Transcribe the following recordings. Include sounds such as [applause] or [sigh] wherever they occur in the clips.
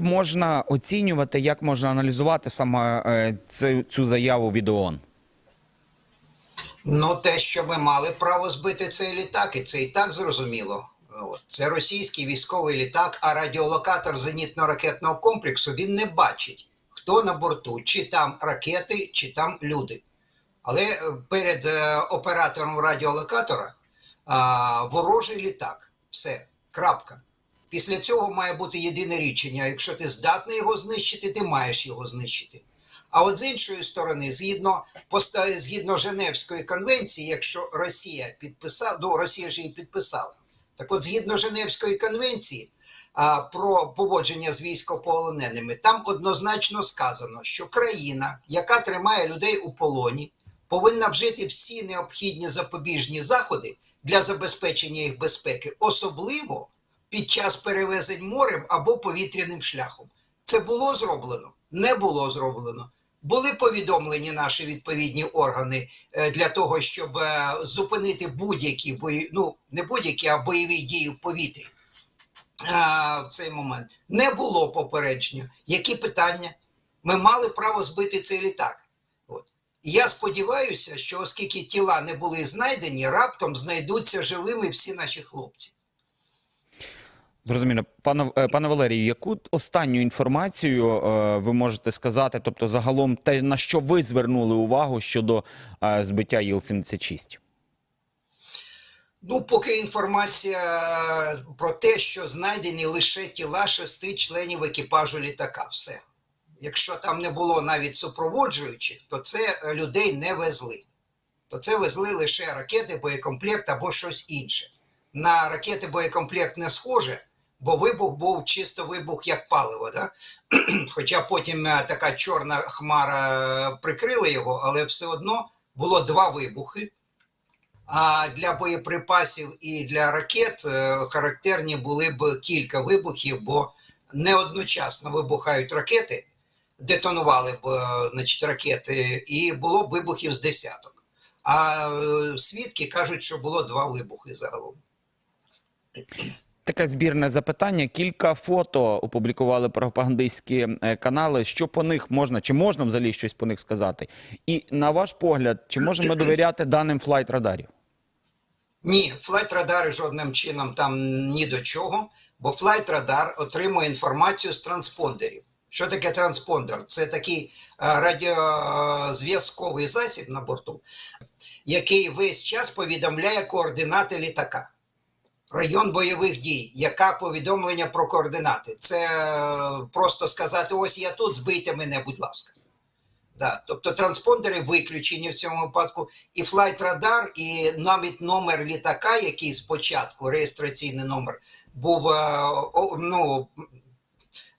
Можна оцінювати, як можна аналізувати саме е, цю, цю заяву від ООН? Ну, те, що ми мали право збити цей літак, і це і так зрозуміло. Це російський військовий літак, а радіолокатор зенітно-ракетного комплексу він не бачить, хто на борту, чи там ракети, чи там люди. Але е, перед е, оператором радіолокатора ворожий літак. Все, крапка. Після цього має бути єдине рішення. Якщо ти здатний його знищити, ти маєш його знищити. А от з іншої сторони, згідно згідно Женевської конвенції, якщо Росія підписала, ну Росія ж її підписала. Так от, згідно Женевської конвенції а, про поводження з військовополоненими, там однозначно сказано, що країна, яка тримає людей у полоні, повинна вжити всі необхідні запобіжні заходи для забезпечення їх безпеки, особливо під час перевезень морем або повітряним шляхом. Це було зроблено? Не було зроблено. Були повідомлені наші відповідні органи е, для того, щоб е, зупинити будь-які бої, ну не будь-які, а бойові дії в повітрі е, в цей момент. Не було попередження. Які питання? Ми мали право збити цей літак. От. Я сподіваюся, що оскільки тіла не були знайдені, раптом знайдуться живими всі наші хлопці. Зрозуміло, пане е, пане Валерію, яку останню інформацію е, ви можете сказати? Тобто, загалом, те на що ви звернули увагу щодо е, збиття Іл-76? Ну, поки інформація про те, що знайдені лише тіла шести членів екіпажу літака. Все. Якщо там не було навіть супроводжуючих, то це людей не везли. То це везли лише ракети, боєкомплект або щось інше. На ракети боєкомплект не схоже, бо вибух був чисто вибух як паливо. Да? [clears throat] Хоча потім е, така чорна хмара е, прикрила його, але все одно було два вибухи. А для боєприпасів і для ракет е, характерні були б кілька вибухів, бо не одночасно вибухають ракети, детонували б значить, ракети, і було б вибухів з десяток. А свідки кажуть, що було два вибухи загалом. Таке збірне запитання. Кілька фото опублікували пропагандистські е, канали. Що по них можна, чи можна взагалі щось по них сказати? І на ваш погляд, чи можемо довіряти даним флайт радарів? Ні, флайт-радари жодним чином там ні до чого, бо флайт-радар отримує інформацію з транспондерів. Що таке транспондер? Це такий е, радіозв'язковий засіб на борту, який весь час повідомляє координати літака. Район бойових дій, яка повідомлення про координати. Це е, просто сказати: ось я тут, збийте мене, будь ласка. Да. Тобто транспондери виключені в цьому випадку, і флайт-радар, і навіть номер літака, який спочатку, реєстраційний номер, був е, ну,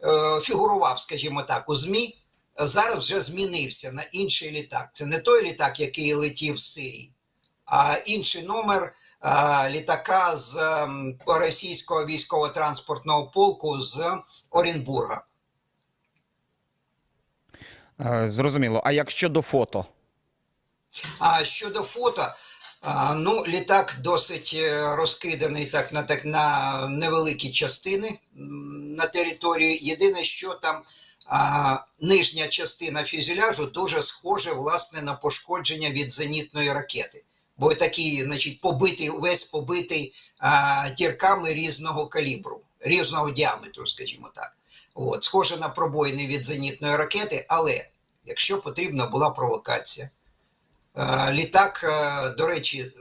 е, фігурував, скажімо так, у ЗМІ, зараз вже змінився на інший літак. Це не той літак, який летів з Сирії, а інший номер літака з ем, російського військово-транспортного полку з Оренбурга. Е, Зрозуміло. А як щодо фото? А щодо фото, ну, літак досить е, розкиданий так на так на невеликі частини на території. Єдине, що там а, нижня частина фюзеляжу дуже схожа власне на пошкодження від зенітної ракети. Бо такий, значить, побитий, весь побитий а, дірками різного калібру, різного діаметру, скажімо так. От, схоже на пробоїни від зенітної ракети, але якщо потрібна була провокація. а, Літак, а, до речі,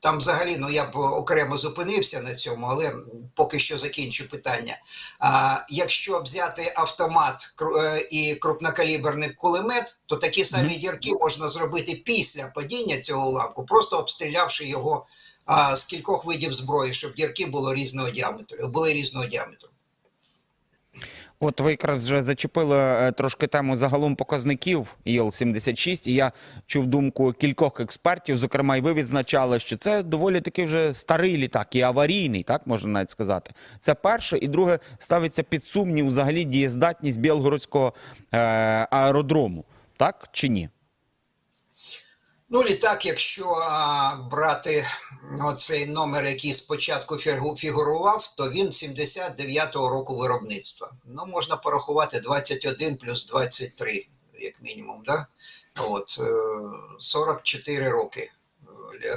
там взагалі ну я б окремо зупинився на цьому, але поки що закінчу питання. А, Якщо взяти автомат е, і крупнокаліберний кулемет, то такі самі дірки можна зробити після падіння цього уламку, просто обстрілявши його а, з кількох видів зброї, щоб дірки було різного діаметру, були різного діаметру. От ви якраз вже зачепили е, трошки тему загалом показників ІЛ-76, і я чув думку кількох експертів, зокрема, і ви відзначали, що це доволі таки вже старий літак і аварійний, так можна навіть сказати. Це перше, і друге ставиться під сумнів взагалі дієздатність Білгородського е, аеродрому, так чи ні? Ну, літак, якщо а, брати оцей номер, який спочатку фігу- фігурував, то він 79-го року виробництва. Ну, можна порахувати 21 плюс 23, як мінімум, да? От, е, 44 роки е,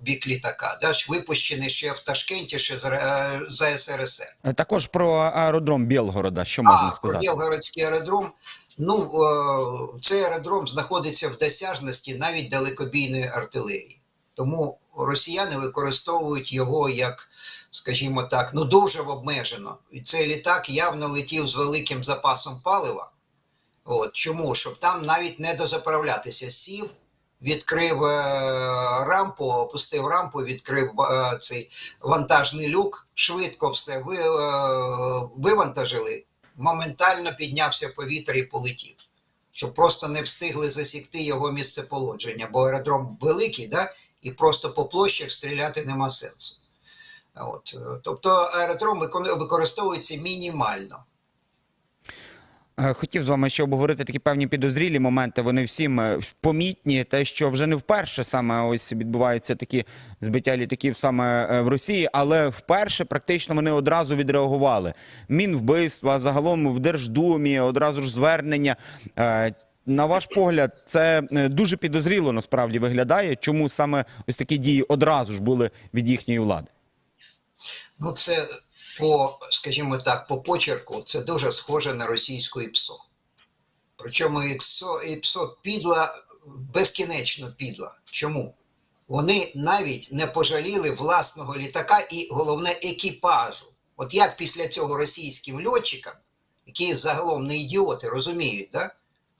бік літака. Да? Випущений ще в Ташкенті, ще за, е, СРСР. Е, Також про аеродром Білгорода, що можна а, сказати? Про Білгородський аеродром. Ну, е, цей аеродром знаходиться в досяжності навіть далекобійної артилерії. Тому росіяни використовують його як, скажімо так, ну дуже обмежено. І цей літак явно летів з великим запасом палива. От, чому? Щоб там навіть не дозаправлятися. Сів, відкрив е, рампу, опустив рампу, відкрив е, цей вантажний люк, швидко все ви, вивантажили, моментально піднявся в повітря і полетів. Щоб просто не встигли засікти його місцеполодження, бо аеродром великий, да? і просто по площах стріляти нема сенсу. От. е, Тобто аеродром використовується мінімально. Е, Хотів з вами ще обговорити такі певні підозрілі моменти. Вони всім е, помітні. Те, що вже не вперше саме ось відбуваються такі збиття літаків саме е, в Росії, але вперше практично вони одразу відреагували. Мінвбивства, загалом в Держдумі, одразу ж звернення. На ваш погляд, це дуже підозріло насправді виглядає. Чому саме ось такі дії одразу ж були від їхньої влади? Ну, це по, скажімо так, по почерку це дуже схоже на російську ІПСО. Причому ІПСО, ІПСО підла, безкінечно підла. Чому? Вони навіть не пожаліли власного літака і головне екіпажу. От як після цього російським льотчикам, які загалом не ідіоти, розуміють, да?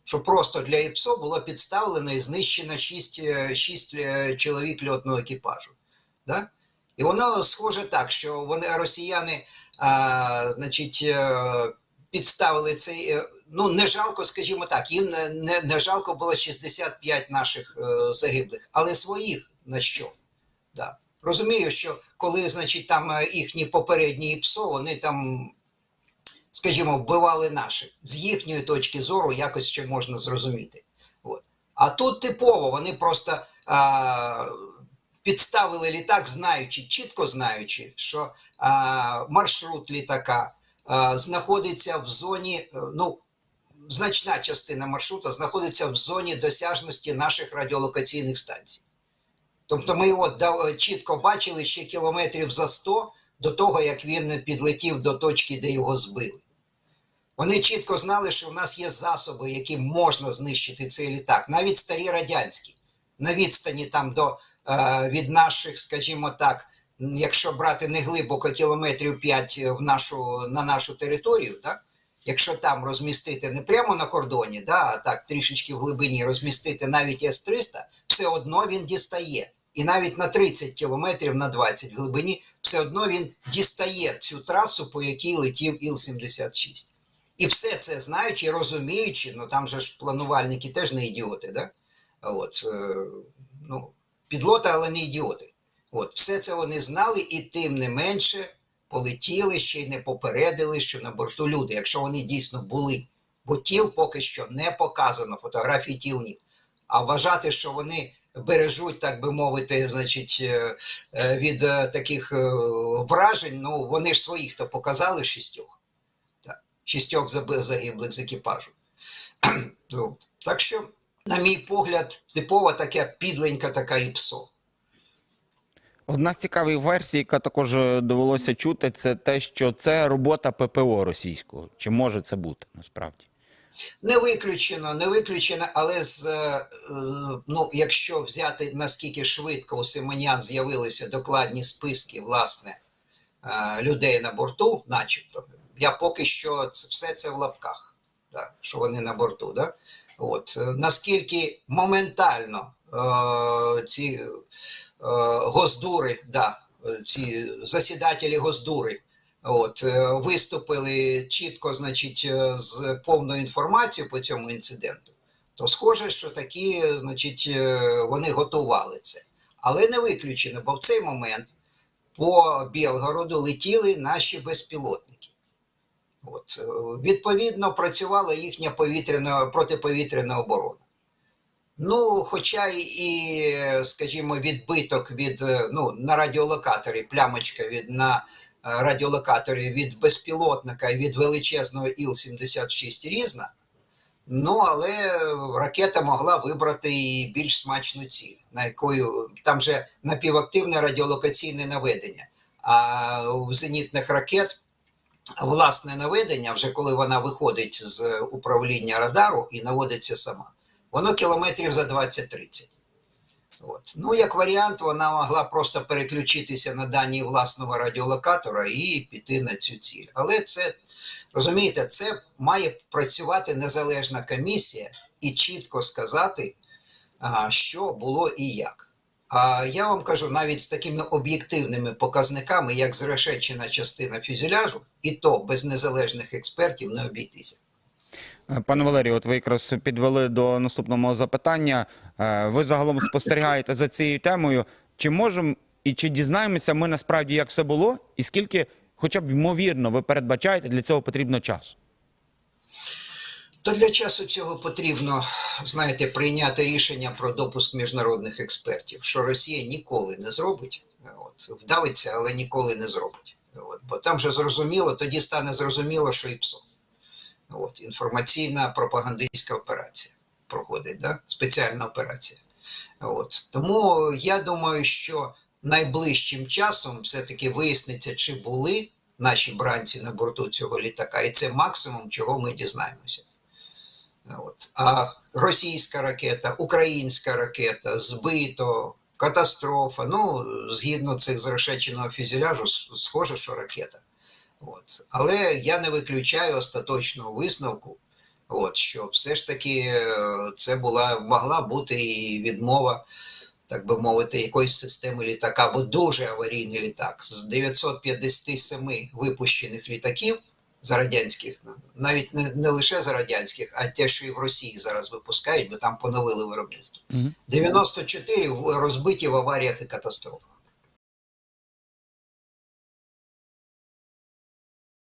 що просто для ІПСО було підставлено і знищено 6, 6 чоловік льотного екіпажу. Да? І воно схоже так, що вони росіяни, а, значить, е, підставили цей. е, Ну, не жалко, скажімо так, їм не, не, не жалко було 65 наших е, загиблих, але своїх на що? Да. Розумію, що коли, значить, там е, їхні попередні ПСО, вони там, скажімо, вбивали наших. З їхньої точки зору якось ще можна зрозуміти. От. А тут типово, вони просто. А, підставили літак, знаючи, чітко знаючи, що а, маршрут літака а, знаходиться в зоні, е, ну, значна частина маршрута знаходиться в зоні досяжності наших радіолокаційних станцій. Тобто ми його да- чітко бачили ще кілометрів за 100 до того, як він підлетів до точки, де його збили. Вони чітко знали, що в нас є засоби, які можна знищити цей літак, навіть старі радянські, на відстані там до е, від наших, скажімо так, якщо брати не глибоко кілометрів 5 в нашу, на нашу територію, так? якщо там розмістити не прямо на кордоні, да, а так трішечки в глибині розмістити навіть С-300, все одно він дістає. І навіть на 30 кілометрів на 20 в глибині все одно він дістає цю трасу, по якій летів Іл-76. І все це знаючи, розуміючи, ну там же ж планувальники теж не ідіоти, да? От, е, ну, підлота, але не ідіоти. От, все це вони знали, і тим не менше полетіли ще й не попередили, що на борту люди, якщо вони дійсно були. Бо тіл поки що не показано, фотографій тіл ні. А вважати, що вони бережуть, так би мовити, значить, е, е, від е, таких вражень, ну вони ж своїх то показали шістьох. Так, шістьох загиблих з екіпажу. [clears throat] Ну, так що, на мій погляд, типова така підленька така і псо. Одна з цікавих версій, яка також е, довелося чути, це те, що це робота ППО російського. Чи може це бути насправді? Не виключено, не виключено, але з, е, ну, якщо взяти наскільки швидко у Симонян з'явилися докладні списки власне е, людей на борту, начебто, я поки що це, все це в лапках, да, що вони на борту. Да? От, наскільки моментально е, ці е, госдури, да, ці засідателі госдури От, е, виступили чітко, значить, е, з повною інформацією по цьому інциденту, то схоже, що такі, значить, е, вони готували це. Але не виключено, бо в цей момент по Білгороду летіли наші безпілотники. От, е, відповідно, працювала їхня повітряна протиповітряна оборона. Ну, хоча і, скажімо, відбиток від е, ну, на радіолокаторі, плямочка від на е, радіолокаторі від безпілотника і від величезного Іл-76 різна. Ну, але ракета могла вибрати і більш смачну ціль, на якою там же напівактивне радіолокаційне наведення. А у зенітних ракет власне наведення, вже коли вона виходить з управління радару і наводиться сама, воно кілометрів за 20-30. От. Ну, як варіант, вона могла просто переключитися на дані власного радіолокатора і піти на цю ціль. Але це, розумієте, це має працювати незалежна комісія і чітко сказати, що було і як. А я вам кажу, навіть з такими об'єктивними показниками, як зрешечена частина фюзеляжу, і то без незалежних експертів не обійтися. Е, Пане Валерію, от ви якраз підвели до наступного запитання. Е, Ви загалом спостерігаєте за цією темою. Чи можемо і чи дізнаємося ми насправді, як все було, і скільки, хоча б ймовірно, ви передбачаєте, для цього потрібно часу? То для часу цього потрібно, знаєте, прийняти рішення про допуск міжнародних експертів, що Росія ніколи не зробить. От, вдавиться, але ніколи не зробить. От, бо там же зрозуміло, тоді стане зрозуміло, що і ПСО. От, інформаційна пропагандистська операція проходить, да? спеціальна операція. От. Тому я думаю, що найближчим часом все-таки виясниться, чи були наші бранці на борту цього літака, і це максимум, чого ми дізнаємося. От. А російська ракета, українська ракета, збито, катастрофа. Ну, згідно цих зрешеченого фюзеляжу, схоже, що ракета. От. Але я не виключаю остаточного висновку, от, що все ж таки е, це була, могла бути і відмова, так би мовити, якоїсь системи літака, бо дуже аварійний літак. З 957 випущених літаків за радянських, ну, навіть не, не лише за радянських, а те, що і в Росії зараз випускають, бо там поновили виробництво. Мгм. 94 в- розбиті в аваріях і катастрофах.